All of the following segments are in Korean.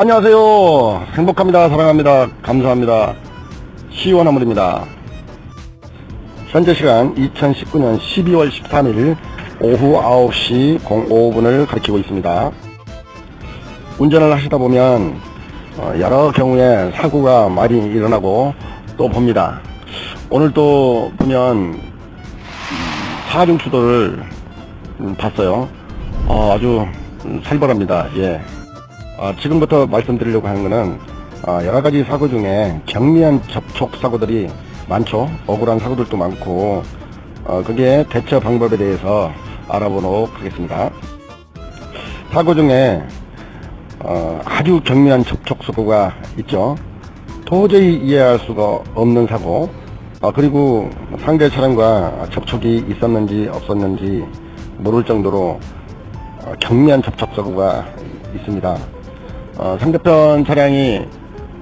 안녕하세요. 행복합니다. 사랑합니다. 감사합니다. 시원하물입니다. 현재 시간 2019년 12월 13일 오후 9시 05분을 가리키고 있습니다. 운전을 하시다 보면 어, 여러 경우에 사고가 많이 일어나고 또 봅니다. 오늘 또 보면 음, 사중 추돌을 음, 봤어요. 어, 아주 음, 살벌합니다. 예. 아, 지금부터 말씀드리려고 하는 거는 아, 여러 가지 사고 중에 경미한 접촉 사고들이 많죠. 억울한 사고들도 많고 어, 그게 대처 방법에 대해서 알아보도록 하겠습니다. 사고 중에 어, 아주 경미한 접촉 사고가 있죠. 도저히 이해할 수가 없는 사고 아, 그리고 상대 차량과 접촉이 있었는지 없었는지 모를 정도로 어, 경미한 접촉 사고가 있습니다. 어, 상대편 차량이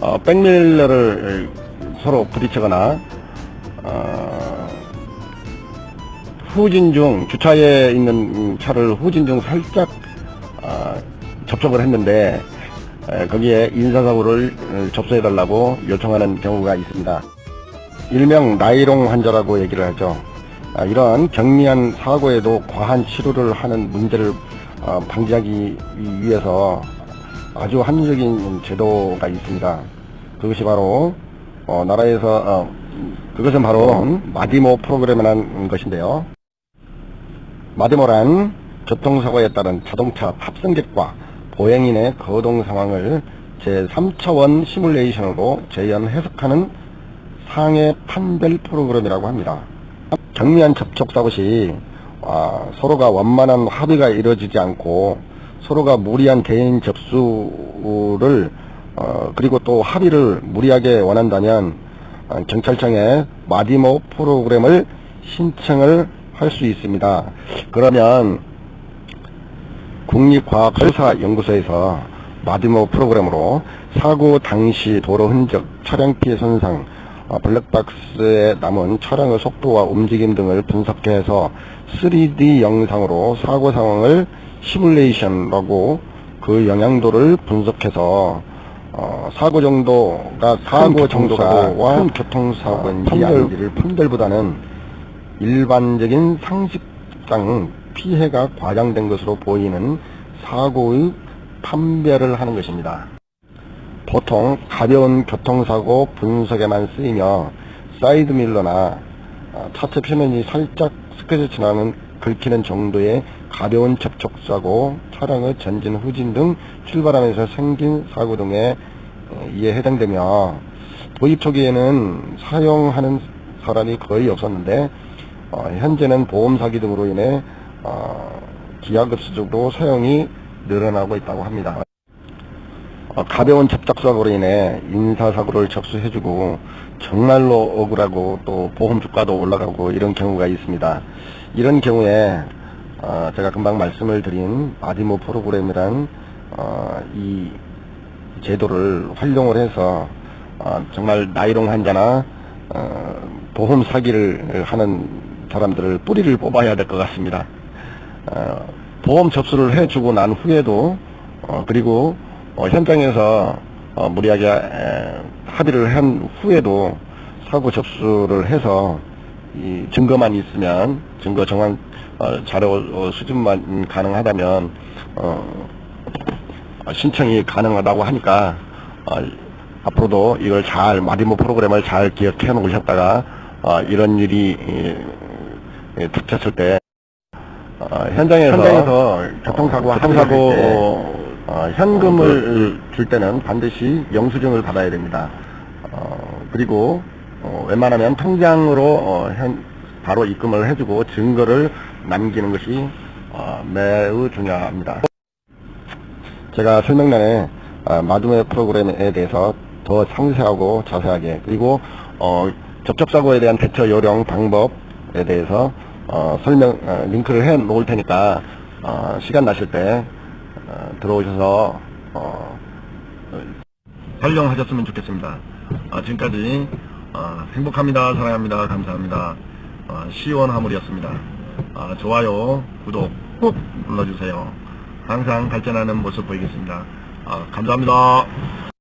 어, 백밀러를 서로 부딪히거나 어, 후진 중 주차에 있는 차를 후진 중 살짝 어, 접촉을 했는데 에, 거기에 인사사고를 어, 접수해 달라고 요청하는 경우가 있습니다. 일명 나이롱 환자라고 얘기를 하죠. 아, 이런 경미한 사고에도 과한 치료를 하는 문제를 어, 방지하기 위해서 아주 합리적인 제도가 있습니다. 그것이 바로 어, 나라에서 어, 그것은 바로 마디모 프로그램이라는 것인데요. 마디모란 교통사고에 따른 자동차 탑승객과 보행인의 거동 상황을 제3차원 시뮬레이션으로 재현 해석하는 상해 판별 프로그램이라고 합니다. 경미한 접촉 사고 시 아, 서로가 원만한 합의가 이루어지지 않고 서로가 무리한 개인 접수를 어, 그리고 또 합의를 무리하게 원한다면 어, 경찰청에 마디모 프로그램을 신청을 할 수 있습니다. 그러면 국립과학수사연구소에서 마디모 프로그램으로 사고 당시 도로 흔적, 차량 피해 손상, 어, 블랙박스에 남은 차량의 속도와 움직임 등을 분석해서 3D 영상으로 사고 상황을 시뮬레이션하고 그 영향도를 분석해서 어, 사고 정도가 사고 정도가 큰 교통사고인지 아닌지를 판별보다는 일반적인 상식상 피해가 과장된 것으로 보이는 사고의 판별을 하는 것입니다. 보통 가벼운 교통사고 분석에만 쓰이며 사이드밀러나 어, 차체 표면이 살짝 스크래치 지나는 긁히는 정도의 가벼운 접촉사고, 차량의 전진, 후진 등 출발하면서 생긴 사고 등에 어, 이에 해당되며 도입 초기에는 사용하는 사람이 거의 없었는데 어, 현재는 보험 사기 등으로 인해 어, 기하급수적으로 사용이 늘어나고 있다고 합니다. 어, 가벼운 접촉사고로 인해 인사사고를 접수해주고 정말로 억울하고 또 보험 주가도 올라가고 이런 경우가 있습니다. 이런 경우에 어, 제가 금방 말씀을 드린 마디모 프로그램이란 어, 이 제도를 활용을 해서 어, 정말 나이롱 환자나 어, 보험 사기를 하는 사람들을 뿌리를 뽑아야 될 것 같습니다. 어, 보험 접수를 해주고 난 후에도 어, 그리고 어, 현장에서 어, 무리하게 에, 합의를 한 후에도 사고 접수를 해서 이 증거만 있으면 증거 정황 어, 자료 어, 수집만 가능하다면 어, 어, 신청이 가능하다고 하니까 어, 앞으로도 이걸 잘 마디모 프로그램을 잘 기억해 놓으셨다가 어, 이런 일이 닥쳤을 때 어, 현장에서, 현장에서 교통사고 어, 교통사고 어, 어, 현금을 줄 때는 반드시 영수증을 받아야 됩니다. 어, 그리고 어, 웬만하면 통장으로 어, 현, 바로 입금을 해주고 증거를 남기는 것이 어, 매우 중요합니다. 제가 설명란에 아, 마두메 프로그램에 대해서 더 상세하고 자세하게 그리고 어, 접촉사고에 대한 대처 요령 방법에 대해서 어, 설명 어, 링크를 해 놓을 테니까 어, 시간 나실 때 어, 들어오셔서 어, 어, 활용하셨으면 좋겠습니다. 아, 지금까지 어, 행복합니다. 사랑합니다. 감사합니다. 어, 시원하물이었습니다. 아, 좋아요, 구독 꼭 눌러주세요. 항상 발전하는 모습 보이겠습니다. 아, 감사합니다.